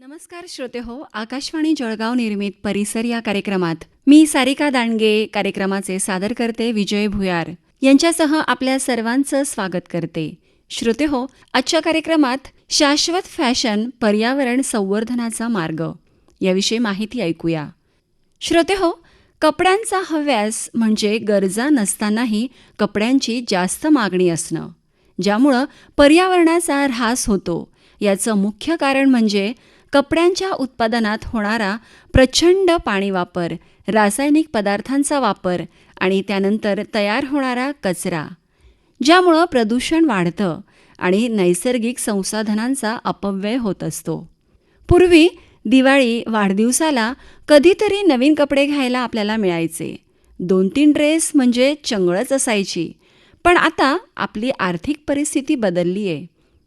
नमस्कार श्रोते हो आकाशवाणी जळगाव निर्मित परिसर या कार्यक्रमात मी सारिका दांडगे कार्यक्रमाचे सादर करते विजय भुयार यांच्यासह आपल्या सर्वांचं स्वागत करते. श्रोते हो आजच्या कार्यक्रमात शाश्वत फॅशन पर्यावरण संवर्धनाचा मार्ग याविषयी माहिती ऐकूया. श्रोते हो कपड्यांचा हव्यास म्हणजे गरजा नसतानाही कपड्यांची जास्त मागणी असणं ज्यामुळं पर्यावरणाचा ऱ्हास होतो. याचं मुख्य कारण म्हणजे कपड्यांच्या उत्पादनात होणारा प्रचंड पाणी वापर रासायनिक पदार्थांचा वापर आणि त्यानंतर तयार होणारा कचरा ज्यामुळं प्रदूषण वाढतं आणि नैसर्गिक संसाधनांचा अपव्यय होत असतो. पूर्वी दिवाळी वाढदिवसाला कधीतरी नवीन कपडे घ्यायला आपल्याला मिळायचे. दोन तीन ड्रेस म्हणजे चंगळच असायची. पण आता आपली आर्थिक परिस्थिती बदलली आहे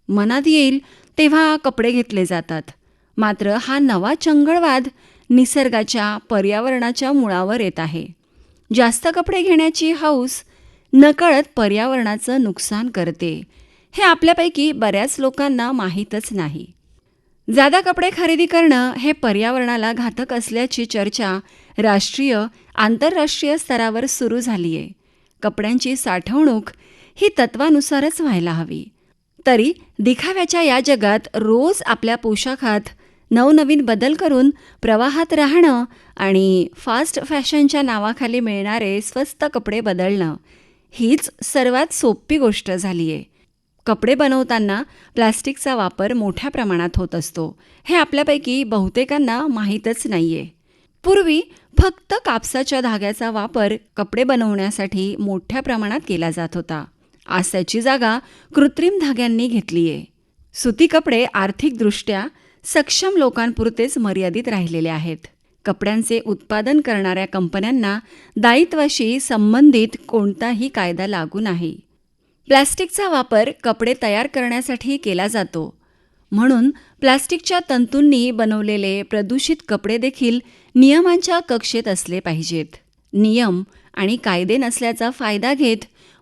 मनात येईल तेव्हा कपडे घेतले जातात. मात्र हा नवा चंगळवाद निसर्गाच्या पर्यावरणाच्या मुळावर येत आहे. जास्त कपडे घेण्याची हौस नकळत पर्यावरणाचं नुकसान करते. हे आपल्यापैकी बऱ्याच लोकांना माहीतच नाही. जादा कपडे खरेदी करणं हे पर्यावरणाला घातक असल्याची चर्चा राष्ट्रीय आंतरराष्ट्रीय स्तरावर सुरू झाली आहे कपड्यांची साठवणूक ही तत्वानुसारच व्हायला हवी. तरी दिखाव्याच्या या जगात रोज आपल्या पोशाखात नवनवीन बदल करून प्रवाहात राहणं आणि फास्ट फॅशनच्या नावाखाली मिळणारे स्वस्त कपडे बदलणं हीच सर्वात सोपी गोष्ट झाली आहे कपडे बनवताना प्लास्टिकचा वापर मोठ्या प्रमाणात होत असतो. हे आपल्यापैकी बहुतेकांना माहीतच नाही आहे पूर्वी फक्त कापसाच्या धाग्याचा वापर कपडे बनवण्यासाठी मोठ्या प्रमाणात केला जात होता. आज त्याची जागा कृत्रिम धाग्यांनी घेतलीये. सुती कपडे आर्थिकदृष्ट्या सक्षम लोकांपुरतेच मर्यादित राहिलेले आहेत. कपड्यांचे उत्पादन करणाऱ्या कंपन्यांना दायित्वाशी संबंधित कोणताही कायदा लागू नाही. प्लास्टिकचा वापर कपडे तयार करण्यासाठी केला जातो. म्हणून प्लास्टिकच्या तंतूंनी बनवलेले प्रदूषित कपडे देखील नियमांच्या कक्षेत असले पाहिजेत. नियम आणि कायदे नसल्याचा फायदा घेत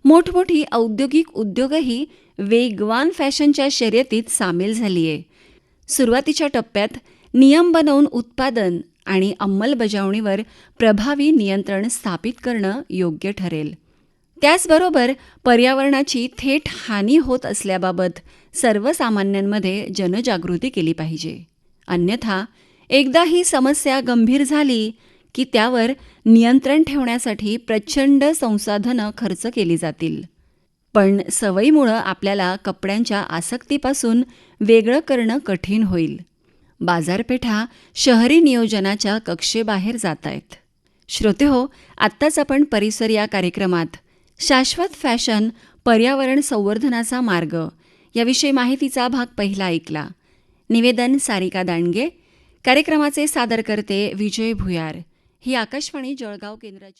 मोठमोठी औद्योगिक उद्योगही वेगवान फॅशनच्या शर्यतीत सामील झाली आहे सुरुवातीच्या टप्प्यात नियम बनवून उत्पादन आणि अंमलबजावणीवर प्रभावी नियंत्रण स्थापित करणं योग्य ठरेल. त्याचबरोबर पर्यावरणाची थेट हानी होत असल्याबाबत सर्वसामान्यांमध्ये जनजागृती केली पाहिजे. अन्यथा एकदा ही समस्या गंभीर झाली की त्यावर नियंत्रण ठेवण्यासाठी प्रचंड संसाधनं खर्च केली जातील. पण सवयीमुळं आपल्याला कपड्यांच्या आसक्तीपासून वेगळं करणं कठीण होईल. बाजारपेठा शहरी नियोजनाच्या कक्षेबाहेर जात आहेत श्रोते हो आत्ताच आपण परिसर या कार्यक्रमात शाश्वत फॅशन पर्यावरण संवर्धनाचा मार्ग याविषयी माहितीचा भाग पहिला ऐकला. निवेदन सारिका दांडगे. कार्यक्रमाचे सादरकर्ते विजय भुयार. ही आकाशवाणी जळगाव केंद्राची